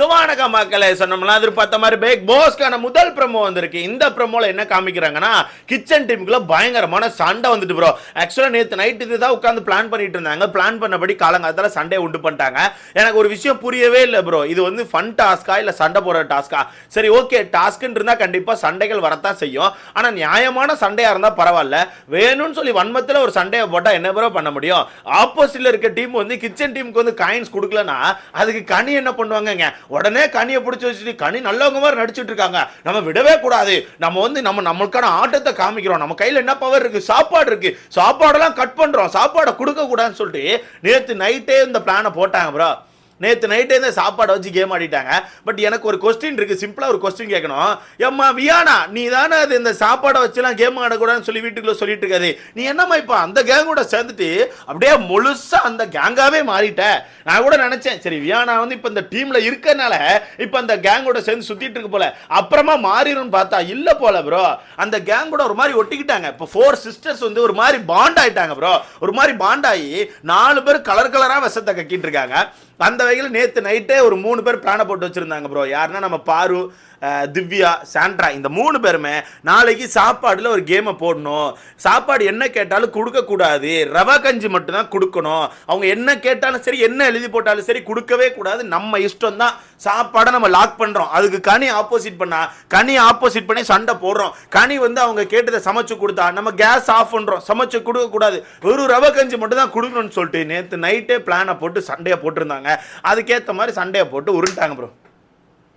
So வணக்கம் மக்களே சொன்னோம்னா எதிர்பார்த்த மாதிரி பேக் போஸ்க்கான முதல் ப்ரமோ வந்திருக்கு. இந்த ப்ரமோவில் என்ன காமிக்கிறாங்கன்னா கிச்சன் டீமுக்குள்ள பயங்கரமான சண்டை வந்துட்டு ப்ரோ ஆக்சுவலாக நேற்று நைட்டு இதுதான் உட்காந்து பிளான் பண்ணிட்டு இருந்தாங்க. பிளான் பண்ணபடி காலங்காலத்தில் சண்டே உண்டு பண்ணிட்டாங்க. எனக்கு ஒரு விஷயம் புரியவே இல்லை ப்ரோ இது வந்து ஃபன் டாஸ்கா இல்லை சண்டை போடுற டாஸ்கா சரி ஓகே டாஸ்க்குன்னு இருந்தால் கண்டிப்பாக சண்டைகள் வரத்தான் செய்யும். ஆனால் நியாயமான சண்டையாக இருந்தால் பரவாயில்ல. வேணும்னு சொல்லி வன்மத்தில் ஒரு சண்டையை போட்டால் என்ன ப்ரோ பண்ண முடியும்? ஆப்போசிட்டில் இருக்க டீம் வந்து கிச்சன் டீமுக்கு வந்து காயின்ஸ் கொடுக்கலன்னா அதுக்கு கனி என்ன பண்ணுவாங்கங்க? உடனே கனியை பிடிச்சி வச்சுட்டு கனி நல்லவங்க மாதிரி நடிச்சிட்டு இருக்காங்க. நம்ம விடவே கூடாது. நம்ம வந்து நம்ம நம்மளுக்கான ஆட்டத்தை காமிக்கிறோம். நம்ம கையில் என்ன பவர் இருக்கு? சாப்பாடு இருக்கு. சாப்பாடெல்லாம் கட் பண்றோம். சாப்பாடை கொடுக்க கூடாதுன்னு சொல்லிட்டு நேற்று நைட்டே இந்த பிளானை போட்டாங்க ப்ரோ நேற்று நைட்டே இந்த சாப்பாடை வச்சு கேம் ஆடிட்டாங்க. பட் எனக்கு ஒரு கொஸ்டின் இருக்கு. சிம்பிளாக ஒரு கொஸ்டின் கேட்கணும். ஏம்மா வியானா நீ தானே அது இந்த சாப்பாடை வச்சுலாம் கேம் ஆடக்கூடாதுன்னு சொல்லி வீட்டுக்குள்ள சொல்லிட்டு இருக்காது. நீ என்னம்மா இப்போ அந்த கேங் கூட சேர்ந்துட்டு அப்படியே முழுசா அந்த கேங்காவே மாறிட்ட. நான் கூட நினைச்சேன். சரி வியானா வந்து இப்போ இந்த டீம்ல இருக்கனால இப்போ அந்த கேங்கோட சேர்ந்து சுத்திட்டு இருக்கு போல. அப்புறமா மாறிடும்னு பார்த்தா இல்ல போல ப்ரோ அந்த கேங் கூட ஒரு மாதிரி ஒட்டிக்கிட்டாங்க. இப்போ ஃபோர் சிஸ்டர்ஸ் வந்து ஒரு மாதிரி பாண்ட் ஆயிட்டாங்க ப்ரோ ஒரு மாதிரி பாண்ட் ஆகி நாலு பேர் கலர் கலரா விஷத்தை கக்கிட்டு இருக்காங்க. அந்த வகையில் நேற்று நைட்டே ஒரு மூணு பேர் பிளானை போட்டு வச்சுருந்தாங்க ப்ரோ யாருன்னா நம்ம பாரு திவ்யா சாண்ட்ரா இந்த மூணு பேருமே நாளைக்கு சாப்பாடில் ஒரு கேமை போடணும். சாப்பாடு என்ன கேட்டாலும் கொடுக்கக்கூடாது ரவா கஞ்சி மட்டும்தான் கொடுக்கணும். அவங்க என்ன கேட்டாலும் சரி என்ன எழுதி போட்டாலும் சரி கொடுக்கவே கூடாது. நம்ம இஷ்டம் தான். சாப்பாடை நம்ம லாக் பண்ணுறோம் அதுக்கு கனி ஆப்போசிட் பண்ணால் கனி ஆப்போசிட் பண்ணி சண்டை போடுறோம். கனி வந்து அவங்க கேட்டதை சமைச்சு கொடுத்தா நம்ம கேஸ் ஆஃப் பண்ணுறோம் சமைச்சு கொடுக்கக்கூடாது வெறும் ரவை கஞ்சி மட்டும் தான் கொடுக்கணும்னு சொல்லிட்டு நேற்று நைட்டே பிளானை போட்டு சண்டையை போட்டிருந்தாங்க. அதுக்கேற்ற மாதிரி சண்டையை போட்டு உருண்டாங்க ப்ரோ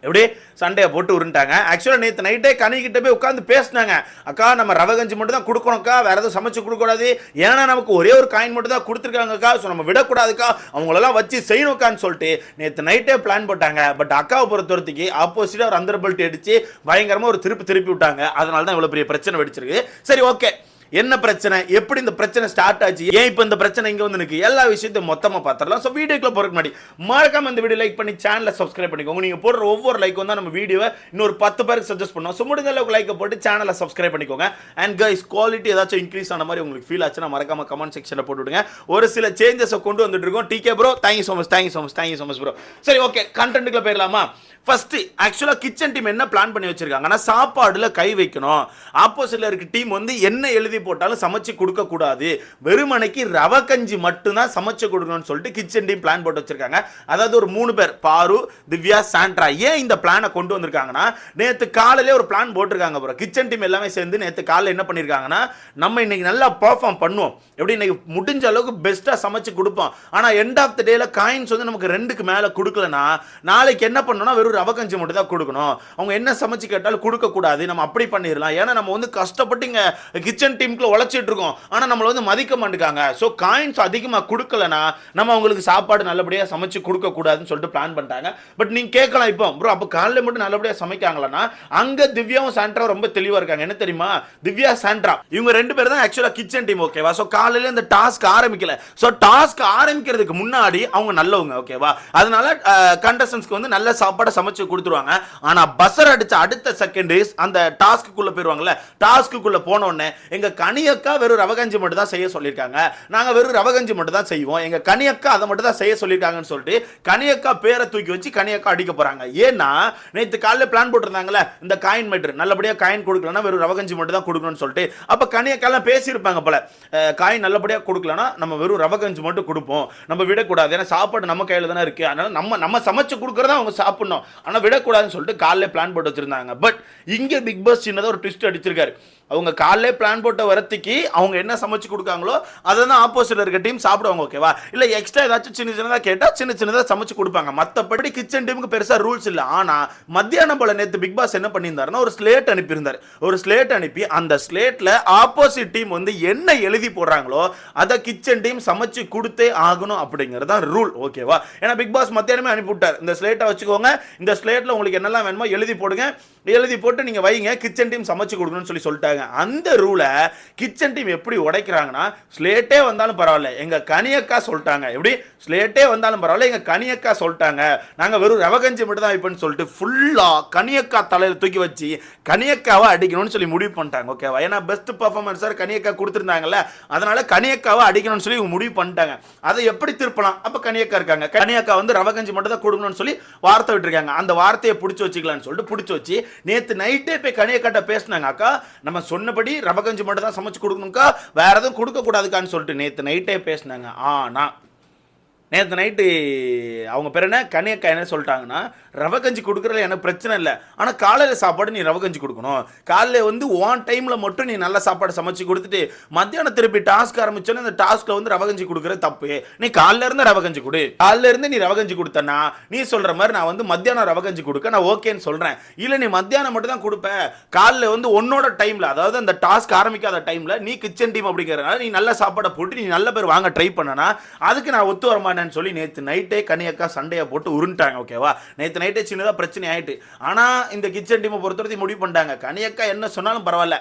எப்படி? சண்டையை போட்டு உருண்டாங்க ஆக்சுவலாக நேற்று நைட்டே கனிக்கிட்ட போய் உட்காந்து பேசினாங்க. அக்கா நம்ம ரவை கஞ்சி மட்டும் தான் கொடுக்கணும்க்கா. வேறு எதுவும் சமைச்சு கொடுக்கக்கூடாது. ஏன்னா நமக்கு ஒரே ஒரு காயின் மட்டும் தான் கொடுத்துருக்காங்கக்கா. ஸோ நம்ம விடக்கூடாதுக்கா. அவங்களெல்லாம் வச்சு செய்யணும்க்கான்னு சொல்லிட்டு நேற்று நைட்டே பிளான் போட்டாங்க. பட் அக்காவை பொறுத்தவரத்துக்கு ஆப்போசிட்டாக ஒரு அந்த பெல்ட் பயங்கரமாக ஒரு திருப்பி திருப்பி விட்டாங்க. அதனால தான் இவ்வளோ பெரிய பிரச்சனை வெடிச்சிருக்கு. சரி ஓகே என்ன பிரச்சனை? எப்படி இந்த பிரச்சனை ஸ்டார்ட் ஆச்சு? ஏன் இப்போ இந்த பிரச்சனை இங்கே வந்து நிற்கு எல்லா விஷயத்தையும் மொத்தமாக பார்த்துடலாம் ஸோ வீடியோக்குள்ள போகிறதுக்கு முன்னாடி மறக்காம இந்த வீடியோ லைக் பண்ணி சேனலை சப்ஸ்கிரைப் பண்ணிக்கோங்க. நீங்கள் போடுற ஒவ்வொரு லைக் வந்து நம்ம வீடியோவை இன்னொரு பத்து பேருக்கு சஜஸ்ட் பண்ணுவோம். ஸோ முடிஞ்ச அளவுக்கு லைக்கை போட்டு சேனலை சப்ஸ்கிரைப் பண்ணிக்கோங்க. அண்ட் கைஸ் குவாலிட்டி ஏதாச்சும் இன்க்ரீஸ் ஆன மாதிரி உங்களுக்கு ஃபீல் ஆச்சுன்னா மறக்காம கமெண்ட் செக்ஷனில் போட்டுவிடுங்க ஒரு சில சேஞ்சஸை கொண்டு வந்துட்டு இருக்கோம். DK bro thank you so much thank you so much thank you so much bro சரி ஓகே கண்டென்ட்டுக்குள்ள போயிடலாமா? ஃபர்ஸ்ட் ஆக்சுவலாக கிச்சன் டீம் என்ன பிளான் பண்ணி வச்சிருக்காங்கன்னா சாப்பாடுல கை வைக்கணும். ஆப்போசிட்ல இருக்க டீம் வந்து என்ன எழுதி போட்டாலும் சமைச்சு கொடுக்க கூடாது. வெறுமனைக்கு ரவை கஞ்சி மட்டும்தான் சமைச்சு கொடுக்கணும்னு சொல்லிட்டு கிச்சன் டீம் பிளான் போட்டு வச்சிருக்காங்க. அதாவது ஒரு மூணு பேர் பாரு திவ்யா சாண்ட்ரா ஏன் இந்த பிளானை கொண்டு வந்திருக்காங்கன்னா நேற்று காலையிலே ஒரு பிளான் போட்டிருக்காங்க ப்ரோ கிச்சன் டீம் எல்லாமே சேர்ந்து நேற்று காலையில் என்ன பண்ணியிருக்காங்கன்னா நம்ம இன்னைக்கு நல்லா பர்ஃபார்ம் பண்ணுவோம். எப்படி இன்னைக்கு முடிஞ்ச அளவுக்கு பெஸ்ட்டாக சமைச்சு கொடுப்போம். ஆனால் எண்ட் ஆஃப் த டேல காயின்ஸ் வந்து நமக்கு ரெண்டுக்கு மேலே கொடுக்கலனா நாளைக்கு என்ன பண்ணணும்னா வெறும் ரவ கஞ்சி மட்டும் தான் கொடுக்கணும். அவங்க என்ன சமைச்சு கேட்டாலும் கொடுக்கக்கூடாது நம்ம அப்படி பண்ணிடலாம். ஏன்னா நம்ம வந்து கஷ்டப்பட்டு இங்கே கிச்சன் டீமுக்குள்ள உழைச்சிட்டு இருக்கோம். ஆனால் நம்மளை வந்து மதிக்க மாட்டேங்காங்க. ஸோ காயின்ஸ் அதிகமாக கொடுக்கலனா நம்ம அவங்களுக்கு சாப்பாடு நல்லபடியாக சமைச்சு கொடுக்கக்கூடாதுன்னு சொல்லிட்டு பிளான் பண்ணிட்டாங்க. பட் நீங்கள் கேட்கலாம் இப்போ ப்ரோ அப்போ காலையில் மட்டும் நல்லபடியாக சமைக்காங்களா அங்கே திவ்யாவும் சாண்ட்ரா ரொம்ப தெளிவாக இருக்காங்க. என்ன தெரியுமா? திவ்யா சாண்ட்ரா இவங்க ரெண்டு பேரும் தான் ஆக்சுவலாக கிச்சன் டீம் ஓகேவா ஸோ காலையில் இந்த டாஸ்க் ஆரம்பிக்கல. ஸோ டாஸ்க் ஆரம்பிக்கிறதுக்கு முன்னாடி அவங்க நல்லவங்க ஓகேவா அதனால கண்டஸ்டன்ஸ்க்கு வந்து நல்ல சாப்பாடை சமைச்சு கொடுத்துருவாங்க. ஆனால் பஸ்ஸர் அடித்த அடுத்த செகண்ட் அந்த டாஸ்க்குள்ளே போயிடுவாங்கல்ல டாஸ்க்குள்ளே போன உடனே எங்கள் கனியக்கா வெறும் ரவகஞ்சி மட்டும் தான் செய்ய சொல்லியிருக்காங்க. நாங்க வெறும் ரவகஞ்சி மட்டும் தான் செய்வோம். எங்க கனியக்கா அதை மட்டும் தான் செய்ய சொல்லியிருக்காங்கன்னு சொல்லிட்டு கனியக்கா பேரை தூக்கி வச்சு கனியக்கா அடிக்க போறாங்க. ஏன்னா நேற்று காலையில் பிளான் போட்டிருந்தாங்களே இந்த காயின் மேட்ரு நல்லபடியாக காயின் கொடுக்கலன்னா வெறும் ரவகஞ்சி மட்டும் தான் கொடுக்கணும்னு சொல்லிட்டு அப்போ கனியக்காலாம் பேசியிருப்பாங்க போல காயின் நல்லபடியாக கொடுக்கலன்னா நம்ம வெறும் ரவகஞ்சி மட்டும் கொடுப்போம். நம்ம விடக்கூடாது. ஏன்னா சாப்பாடு நம்ம கையில் தானே இருக்கு. அதனால் நம்ம நம்ம சமைச்சு கொடுக்குறதா அவங்க சாப்பிட்ணும். ஆனால் விடக்கூடாதுன்னு சொல்லிட்டு காலைல பிளான் போட்டு வச்சிருந்தாங்க. பட் இங்கே பிக் பாஸ் சின்னதாக ஒரு ட்விஸ்ட் அடிச்சிருக்காரு. அவங்க காலையிலே பிளான் போட்ட வரத்துக்கு அவங்க என்ன சமைச்சு கொடுக்காங்களோ அதை தான் ஆப்போசிட்ல இருக்க டீம் சாப்பிடுவாங்க ஓகேவா இல்லை எக்ஸ்ட்ரா ஏதாச்சும் சின்ன சின்னதாக கேட்டால் சின்ன சின்னதாக சமைச்சு கொடுப்பாங்க. மற்றபடி கிச்சன் டீமுக்கு பெருசாக ரூல்ஸ் இல்லை. ஆனால் மத்தியானம் போல நேற்று பிக் பாஸ் என்ன பண்ணியிருந்தாருன்னா ஒரு ஸ்லேட் அனுப்பியிருந்தார். ஒரு ஸ்லேட் அனுப்பி அந்த ஸ்லேட்டில் ஆப்போசிட் டீம் வந்து என்ன எழுதி போடுறாங்களோ அதை கிச்சன் டீம் சமைச்சு கொடுத்தே ஆகணும் அப்படிங்கிறது தான் ரூல் ஓகேவா ஏன்னா பிக் பாஸ் மத்தியானமே அனுப்பி விட்டார். இந்த ஸ்லேட்டை வச்சுக்கோங்க. இந்த ஸ்லேட்டில் உங்களுக்கு என்னெல்லாம் வேணுமோ எழுதி போடுங்க. எழுதி போட்டு நீங்கள் வைங்க. கிச்சன் டீம் சமைச்சு கொடுக்கணும்னு சொல்லி சொல்லிட்டாங்க. அந்த ரூலை கிச்சன் டீம் எப்படி உடைக்கிறாங்கன்னா ஸ்லேட்டே வந்தாலும் பரவாயில்ல. எங்க கனியக்கா சொல்லிட்டாங்க. எப்படி? ஸ்லேட்டே வந்தாலும் பரவாயில்ல. எங்க கனியக்கா சொல்லிட்டாங்க. நாங்க வெறும் ரவகஞ்சி மட்டும் தான் வைப்போம்னு சொல்லிட்டு ஃபுல்லா கனியக்கா தலையில தூக்கி வச்சு கனியக்காவை அடிக்கணும்னு சொல்லி முடிவு பண்ணிட்டாங்க. ஓகேவா ஏன்னா பெஸ்ட் பர்ஃபார்மன்ஸாக கனியக்கா கொடுத்துருந்தாங்கல்ல. அதனால கனியக்காவை அடிக்கணும்னு சொல்லி முடிவு பண்ணிட்டாங்க. அதை எப்படி திருப்பலாம்? அப்போ கனியக்கா இருக்காங்க. கனியக்கா வந்து ரவகஞ்சி மட்டும் தான் கொடுக்கணும்னு சொல்லி வார்த்தை விட்டுருக்காங்க. அந்த வார்த்தையை பிடிச்சி வச்சுக்கலாம்னு சொல்லிட்டு பிடிச்சி வச்சு நேற்று நைட்டே போய் கனியக்காட்ட பேசினாங்க. அக்கா நம்ம சொன்னபடி ரவகஞ்சி மட்டும் தான் சமைச்சு கொடுக்கணுக்கா வேற எதுவும் கொடுக்கக்கூடாதுக்கான்னு சொல்லிட்டு நேத்து நைட்டே பேசினாங்க. ஆனால் நேற்று நைட்டு அவங்க பேர் என்ன? கனியக்கா என்ன சொல்லிட்டாங்கன்னா ரவை கஞ்சி கொடுக்குறதுல எனக்கு பிரச்சனை இல்லை. ஆனால் காலையில் சாப்பாடு நீ ரவை கஞ்சி கொடுக்கணும். காலையில் வந்து ஒன் டைமில் மட்டும் நீ நல்ல சாப்பாடு சமைச்சு கொடுத்துட்டு மத்தியானம் திருப்பி டாஸ்க் ஆரம்பிச்சோன்னே அந்த டாஸ்க்கில் வந்து ரவை கஞ்சி கொடுக்குற தப்பு. நீ காலைல இருந்து ரவை கஞ்சி கொடு. காலைல இருந்து நீ ரவை கஞ்சி கொடுத்தனா நீ சொல்கிற மாதிரி நான் வந்து மத்தியானம் ரவை கஞ்சி கொடுக்க நான் ஓகேன்னு சொல்கிறேன் இல்லை நீ மத்தியானம் மட்டும் தான் கொடுப்பேன் காலைல வந்து உன்னோட டைமில் அதாவது அந்த டாஸ்க் ஆரம்பிக்காத டைமில் நீ கிச்சன் டீம் அப்படிங்கிறனால நீ நல்ல சாப்பாடை போட்டு நீ நல்ல பேர் வாங்க ட்ரை பண்ணனா அதுக்கு நான் ஒத்து வர மாட்டேன்னு சொல்லி நேற்று நைட்டே கனியக்கா சண்டையை போட்டு உருண்டாங்க ஓகேவா? நேற்று நைட்டே சின்னதாக பிரச்சனை ஆயிட்டு. ஆனால் இந்த கிச்சன் டீமை பொறுத்தவரைக்கும் முடிவு பண்ணிட்டாங்க. கனியக்கா என்ன சொன்னாலும் பரவாயில்ல.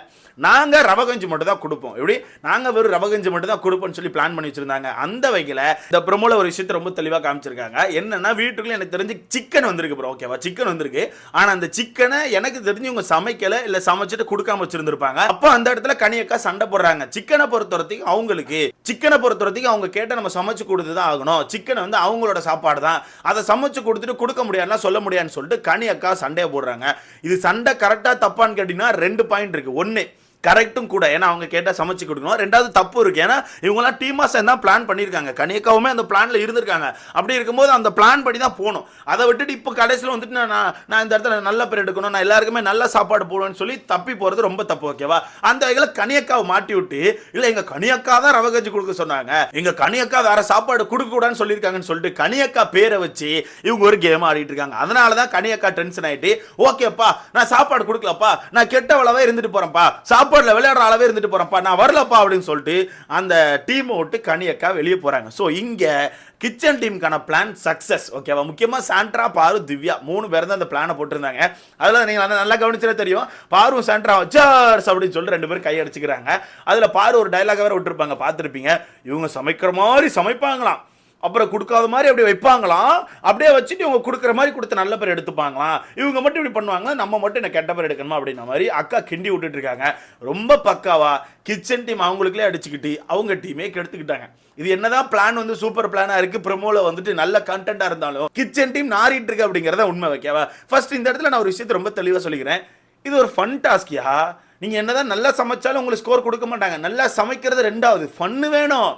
நாங்கள் ரவை மட்டும் தான் கொடுப்போம். எப்படி? நாங்கள் வெறும் ரவை மட்டும் தான் கொடுப்போம்னு சொல்லி பிளான் பண்ணி வச்சிருந்தாங்க. அந்த வகையில் இந்த ப்ரொமோல ஒரு விஷயத்தை ரொம்ப தெளிவாக காமிச்சிருக்காங்க. என்னன்னா வீட்டுக்குள்ளே எனக்கு தெரிஞ்சு சிக்கன் வந்திருக்கு ப்ரோ ஓகேவா? சிக்கன் வந்திருக்கு. ஆனால் அந்த சிக்கனை எனக்கு தெரிஞ்சு இவங்க சமைக்கல இல்லை சமைச்சிட்டு கொடுக்காம வச்சிருந்திருப்பாங்க. அப்போ அந்த இடத்துல கனியக்கா சண்டை போடுறாங்க. சிக்கனை பொறுத்த வரைக்கும் அவங்களுக்கு சிக்கனை பொறுத்த வரைக்கும் அவங்க கேட்ட நம்ம சமைச்சு கொடுத்து தான் ஆகணும். சிக்கனை வந்து அவங்களோட சாப்பாடு தான் அதை சமைச்சு கொடுத்துட்டு கொடுக்க முடியாதுன்னா சொல்ல முடியாதுன்னு சொல்லிட்டு கனி அக்கா சண்டையை போடுறாங்க. இது சண்டை கரெக்டாக தப்பான்னு கேட்டிங்கன்னா ரெண்டு பாயிண்ட் இருக்குது ஒன்று கரெக்டும் கூட. ஏன்னா அவங்க கேட்டால் சமைச்சு கொடுக்கணும். ரெண்டாவது தப்பு இருக்கு. ஏன்னா இவங்கெல்லாம் டீமாக சேர்ந்து தான் பிளான் பண்ணியிருக்காங்க. கனியக்காவுமே அந்த பிளானில் இருந்திருக்காங்க. அப்படி இருக்கும்போது அந்த பிளான் படி தான் போகணும். அதை விட்டுட்டு இப்போ கடைசியில் வந்துட்டு நான் நான் இந்த இடத்துல நல்ல பேர் எடுக்கணும். நான் எல்லாருக்குமே நல்ல சாப்பாடு போடுவேன்னு சொல்லி தப்பி போகிறது ரொம்ப தப்பு ஓகேவா அந்த வகையில் கனியக்காவை மாட்டி விட்டு இல்லை எங்கள் கனியக்கா தான் ரவை கஞ்சி கொடுக்க சொன்னாங்க. எங்கள் கனியக்கா வேறு சாப்பாடு கொடுக்க கூடாதுன்னு சொல்லியிருக்காங்கன்னு சொல்லிட்டு கனியக்கா பேரை வச்சு இவங்க ஒரு கேம் ஆடிட்டு இருக்காங்க. அதனால தான் கனியக்கா டென்ஷன் ஆயிட்டு ஓகேப்பா நான் சாப்பாடு கொடுக்கலப்பா. நான் கெட்ட இருந்துட்டு இருந்துட்டு போறேன்ப்பா. சாப்பாடுல விளையாடுற அளவே இருந்துட்டு போகிறேன்ப்பா நான் வரலப்பா அப்படின்னு சொல்லிட்டு அந்த டீமை விட்டு கனியக்கா வெளியே போகிறாங்க ஸோ இங்கே கிச்சன் டீமுக்கான பிளான் சக்ஸஸ் ஓகேவா முக்கியமாக சாண்ட்ரா பாரு திவ்யா மூணு பேர் தான் அந்த பிளானை போட்டிருந்தாங்க. அதில் நீங்கள் நல்லா- நல்லா கவனிச்சதே தெரியும். பாரும் சாண்ட்ரா சார்ஸ் அப்படின்னு சொல்லிட்டு ரெண்டு பேரும் கையடிச்சிக்கிறாங்க அதில் பாரு ஒரு டைலாக் வேறு விட்டுருப்பாங்க பார்த்துருப்பீங்க. இவங்க சமைக்கிற மாதிரி சமைப்பாங்களாம். அப்புறம் கொடுக்காத மாதிரி அப்படியே வைப்பாங்களாம். அப்படியே வச்சுட்டு இவங்க கொடுக்குற மாதிரி கொடுத்து நல்ல பேர் எடுத்துப்பாங்களாம். இவங்க மட்டும் இப்படி பண்ணுவாங்க நம்ம மட்டும் என்ன கெட்ட பேர் எடுக்கணுமா அப்படின்ற மாதிரி அக்கா கிண்டி விட்டுட்டு இருக்காங்க. ரொம்ப பக்காவா கிச்சன் டீம் அவங்களுக்குள்ளே அடிச்சுக்கிட்டு அவங்க டீமே கெடுத்துக்கிட்டாங்க. இது என்னதான் பிளான் வந்து சூப்பர் பிளானா இருக்கு. ப்ரோமோல வந்துட்டு நல்ல கண்டென்ட்டா இருந்தாலும் கிச்சன் டீம் நாரிட்டு இருக்கு அப்படிங்கறத உண்மை வைக்கவா? ஃபர்ஸ்ட் இந்த இடத்துல நான் ஒரு விஷயத்தை ரொம்ப தெளிவாக சொல்லிக்கிறேன். இது ஒரு ஃபன் டாஸ்கியா நீங்கள் என்னதான் நல்லா சமைச்சாலும் உங்களுக்கு ஸ்கோர் கொடுக்க மாட்டாங்க. நல்லா சமைக்கிறது ரெண்டாவது ஃபன்னு வேணும்.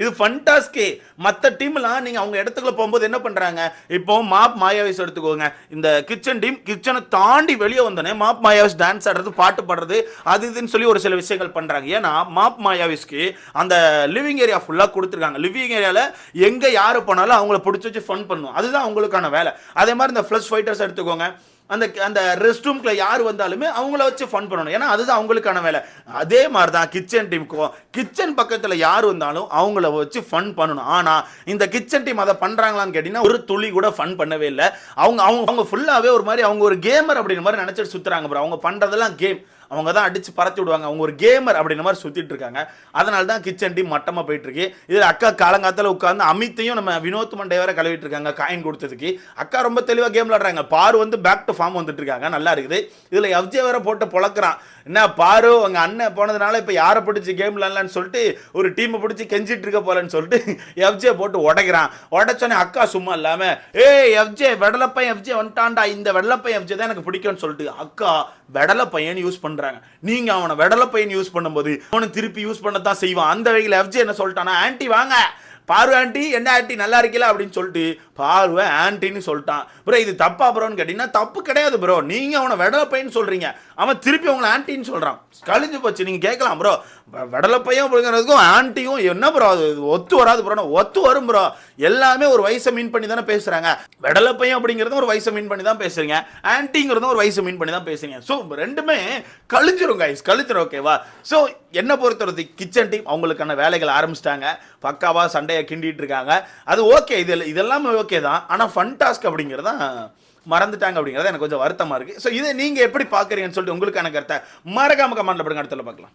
இது ஃபன்டாஸ்கே மற்ற டீம்லாம் நீங்கள் அவங்க இடத்துக்குள்ள போகும்போது என்ன பண்ணுறாங்க இப்போ மாப் மாயாவேஸ் எடுத்துக்கோங்க. இந்த கிச்சன் டீம் கிச்சனை தாண்டி வெளியே வந்தோடனே மாப் மாயாவேஸ் டான்ஸ் ஆடுறது பாட்டு பாடுறது அது இதுன்னு சொல்லி ஒரு சில விஷயங்கள் பண்ணுறாங்க ஏன்னா மாப் மாயாவிஸ்க்கு அந்த லிவிங் ஏரியா ஃபுல்லாக கொடுத்துருக்காங்க. லிவிங் ஏரியாவில் எங்கே யார் போனாலும் அவங்கள பிடிச்சி வச்சு ஃபன் பண்ணும். அதுதான் அவங்களுக்கான வேலை. அதே மாதிரி இந்த ஃப்ளஷ் ஃபைட்டர்ஸ் எடுத்துக்கோங்க. அந்த அந்த ரெஸ்ட் ரூம்ல யார் வந்தாலுமே அவங்கள வச்சு ஃபன் பண்ணணும். ஏன்னா அதுதான் அவங்களுக்கான வேலை. அதே மாதிரி தான் கிச்சன் டீமுக்கும் கிச்சன் பக்கத்தில் யார் வந்தாலும் அவங்கள வச்சு ஃபன் பண்ணணும். ஆனால் இந்த கிச்சன் டீம் அதை பண்ணுறாங்களான்னு கேட்டிங்கன்னா ஒரு துளி கூட ஃபன் பண்ணவே இல்லை. அவங்க அவங்க அவங்க ஃபுல்லாகவே ஒரு மாதிரி அவங்க ஒரு கேமர் அப்படின்ற மாதிரி நினச்சிட்டு சுற்றுறாங்க ப்ரோ அவங்க பண்ணுறதெல்லாம் கேம் அவங்க தான் அடிச்சு பறத்தி விடுவாங்க. அவங்க ஒரு கேமர் அப்படின்ற மாதிரி சுற்றிட்டு இருக்காங்க. அதனால தான் கிச்சன் டீம் மட்டமாக போயிட்டு இருக்கு அக்கா காலங்காலத்தில் உட்காந்து அமித்தையும் நம்ம வினோத் மண்டே வேற கழுவிட்டு இருக்காங்க காயின் கொடுத்ததுக்கு. அக்கா ரொம்ப தெளிவாக கேம் விளாடுறாங்க பாரு வந்து பேக் டு ஃபார்ம் வந்துட்டு இருக்காங்க. நல்லா இருக்குது. இதில் எஃப்ஜே வேற போட்டு பொழக்கிறான். என்ன பாரு அவங்க அண்ணன் போனதுனால இப்போ யாரை பிடிச்சி கேம் விளாட்லான்னு சொல்லிட்டு ஒரு டீமை பிடிச்சி கெஞ்சிட்டு இருக்க போலன்னு சொல்லிட்டு எஃப்ஜே போட்டு உடைக்கிறான். உடச்சோன்னே அக்கா சும்மா இல்லாமல் ஏ எஃப்ஜே வெடலப்பையன் எஃப்ஜே வந்துட்டான்டா. இந்த வெடலப்பையன் எஃப்ஜே தான் எனக்கு பிடிக்கும்னு சொல்லிட்டு அக்கா வெடலப்பையன் யூஸ் யூஸ் பண்ணுறாங்க நீங்க அவனை வெடலை பையன் யூஸ் பண்ணும்போது அவனை திருப்பி யூஸ் பண்ண தான் செய்வான். அந்த வகையில் எஃப்ஜி என்ன சொல்லிட்டானா ஆன்ட்டி வாங்க. பாரு ஆண்டி என்ன ஆண்டி நல்லா இருக்கல அப்படின்னு சொல்லிட்டு பார்வை ஆன்ட்டின்னு சொல்லிட்டான். ப்ரோ இது தப்பா ப்ரோன்னு கேட்டிங்கன்னா தப்பு கிடையாது ப்ரோ. நீங்கள் அவனை வெடலை சொல்கிறீங்க அவன் திருப்பி அவங்கள ஆன்ட்டின்னு சொல்கிறான் கழிஞ்சு போச்சு நீங்கள் கேட்கலாம் ப்ரோ. வெடலை அப்படிங்கிறதுக்கும் ஆன்ட்டியும் என்ன ப்ரோ அது? ஒத்து வராது ப்ரோனா ஒத்து வரும் ப்ரோ. எல்லாமே ஒரு வயசை மீன் பண்ணி தானே பேசுகிறாங்க வெடலை அப்படிங்கிறதும் ஒரு வயசை மீன் பண்ணி தான் பேசுறீங்க. ஆன்ட்டிங்கிறதும் ஒரு வயசை மீன் பண்ணி தான் பேசுறீங்க. ஸோ ரெண்டுமே கழிஞ்சிரும் கைஸ் கழிச்சிரும் ஓகேவா ஸோ என்ன பொறுத்தவரை கிச்சன் டீம் அவங்களுக்கான வேலைகள் ஆரம்பிச்சிட்டாங்க. பக்காவாக சண்டையை கிண்டிட்டு இருக்காங்க. அது ஓகே இது இதெல்லாம் ஓகே தான். ஆனால் ஃபன் டாஸ்க் அப்படிங்கிறது தான் மறந்துட்டாங்க அப்படிங்கிறது எனக்கு கொஞ்சம் வருத்தமாக இருக்குது ஸோ இதை நீங்கள் எப்படி பார்க்குறீங்கன்னு சொல்லிட்டு உங்களுக்கான கருத்தை மறக்காம கமெண்ட்ல படுங்க. அடுத்த பார்க்கலாம்.